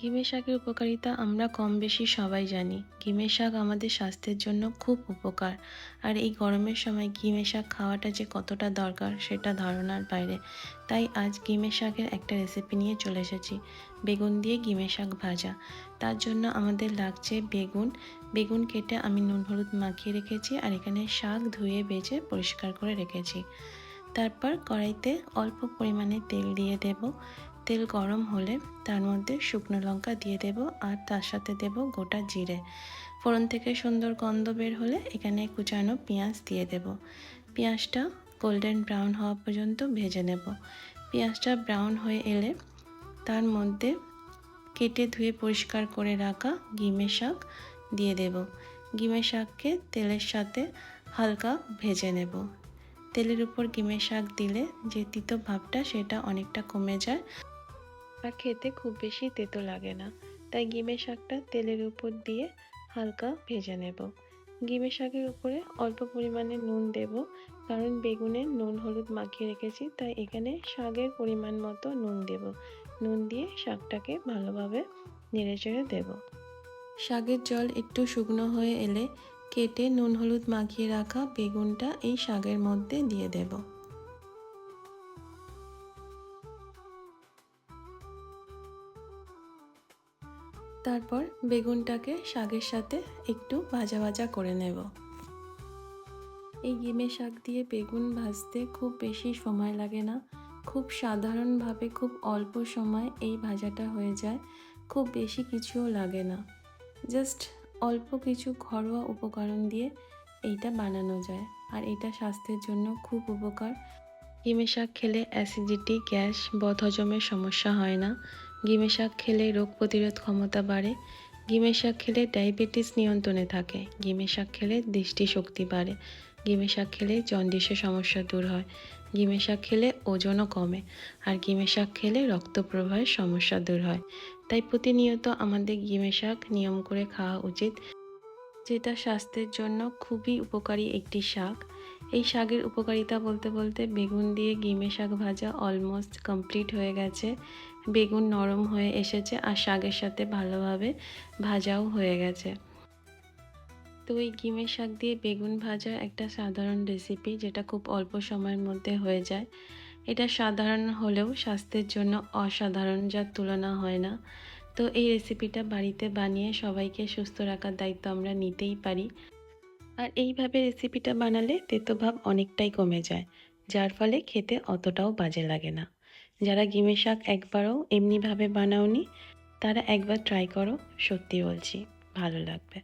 ঘিমে শাকের উপকারিতা আমরা কম বেশি সবাই জানি। ঘিমে শাক আমাদের স্বাস্থ্যের জন্য খুব উপকার। আর এই গরমের সময় ঘিমে শাক খাওয়াটা যে কতটা দরকার সেটা ধারণার বাইরে। তাই আজ ঘিমে শাকের একটা রেসিপি নিয়ে চলে এসেছি। বেগুন দিয়ে ঘিমে শাক ভাজা। তার জন্য আমাদের লাগছে বেগুন। বেগুন কেটে আমি নুন হলুদ মাখিয়ে রেখেছি আর এখানে শাক ধুয়ে বেজে পরিষ্কার করে রেখেছি। তারপর কড়াইতে অল্প পরিমাণে তেল দিয়ে দেব। তেল গরম হলে তার মধ্যে শুকনো লঙ্কা দিয়ে দেব আর তার সাথে দেব গোটা জিরে। ফোড়ন থেকে সুন্দর গন্ধ বের হলে এখানে কুচানো পেঁয়াজ দিয়ে দেব। পেঁয়াজটা গোল্ডেন ব্রাউন হওয়া পর্যন্ত ভেজে নেব। পেঁয়াজটা ব্রাউন হয়ে এলে তার মধ্যে কেটে ধুয়ে পরিষ্কার করে রাখা গিমে শাক দিয়ে দেব। গিমে শাককে তেলের সাথে হালকা ভেজে নেব। তেলের উপর গিমে শাক দিলে যে তিতো ভাবটা সেটা অনেকটা কমে যায়। আর খেতে খুব বেশি তেতো লাগে না। তাই গিমে শাকটা তেলের উপর দিয়ে হালকা ভেজে নেব। গিমে শাকের উপরে অল্প পরিমাণে নুন দেব, কারণ বেগুনে নুন হলুদ মাখিয়ে রেখেছি, তাই এখানে শাকের পরিমাণ মতো নুন দেব। নুন দিয়ে শাকটাকে ভালোভাবে নেড়ে চেড়ে দেব। শাকের জল একটু শুকনো হয়ে এলে কেটে নুন হলুদ মাখিয়ে রাখা বেগুনটা এই শাকের মধ্যে দিয়ে দেব। তারপর বেগুনটাকে শাকের সাথে একটু ভাজা ভাজা করে নেব। এই গিমে শাক দিয়ে বেগুন ভাজতে খুব বেশি সময় লাগে না। খুব সাধারণভাবে খুব অল্প সময় এই ভাজাটা হয়ে যায়। খুব বেশি কিছুও লাগে না। জাস্ট অল্প কিছু ঘরোয়া উপকরণ দিয়ে এইটা বানানো যায়। আর এটা স্বাস্থ্যের জন্য খুব উপকার। গিমে শাক খেলে অ্যাসিডিটি, গ্যাস, বদহজমের সমস্যা হয় না। গিমে শাক খেলে রোগ প্রতিরোধ ক্ষমতা বাড়ে। গিমে শাক খেলে ডায়াবেটিস নিয়ন্ত্রণে থাকে। গিমে শাক খেলে দৃষ্টিশক্তি বাড়ে। গিমে শাক খেলে জন্ডিসের সমস্যা দূর হয়। গিমে শাক খেলে ওজনও কমে। আর গিমে শাক খেলে রক্ত প্রবাহের সমস্যা দূর হয়। তাই প্রতিনিয়ত আমাদের গিমে শাক নিয়ম করে খাওয়া উচিত। যেটা স্বাস্থ্যের জন্য খুবই উপকারী একটি শাক। এই শাকের উপকারিতা বলতে বলতে বেগুন দিয়ে গিমে শাক ভাজা অলমোস্ট কমপ্লিট হয়ে গেছে। বেগুন নরম হয়ে এসেছে আর শাকের সাথে ভালোভাবে ভাজাও হয়ে গেছে। তো এই গিমের শাক দিয়ে বেগুন ভাজা একটা সাধারণ রেসিপি যেটা খুব অল্প সময়ের মধ্যে হয়ে যায়। এটা সাধারণ হলেও স্বাস্থ্যের জন্য অসাধারণ যার তুলনা হয় না। তো এই রেসিপিটা বাড়িতে বানিয়ে সবাইকে সুস্থ রাখার দায়িত্ব আমরা নিতেই পারি। আর এইভাবে রেসিপিটা বানালে তেতো ভাব অনেকটাই কমে যায়, যার ফলে খেতে অতটাও বাজে লাগে না। যারা গিমে শাক একবারও এমনিভাবে বানাওনি, তারা একবার ট্রাই করো, সত্যি বলছি, ভালো লাগবে।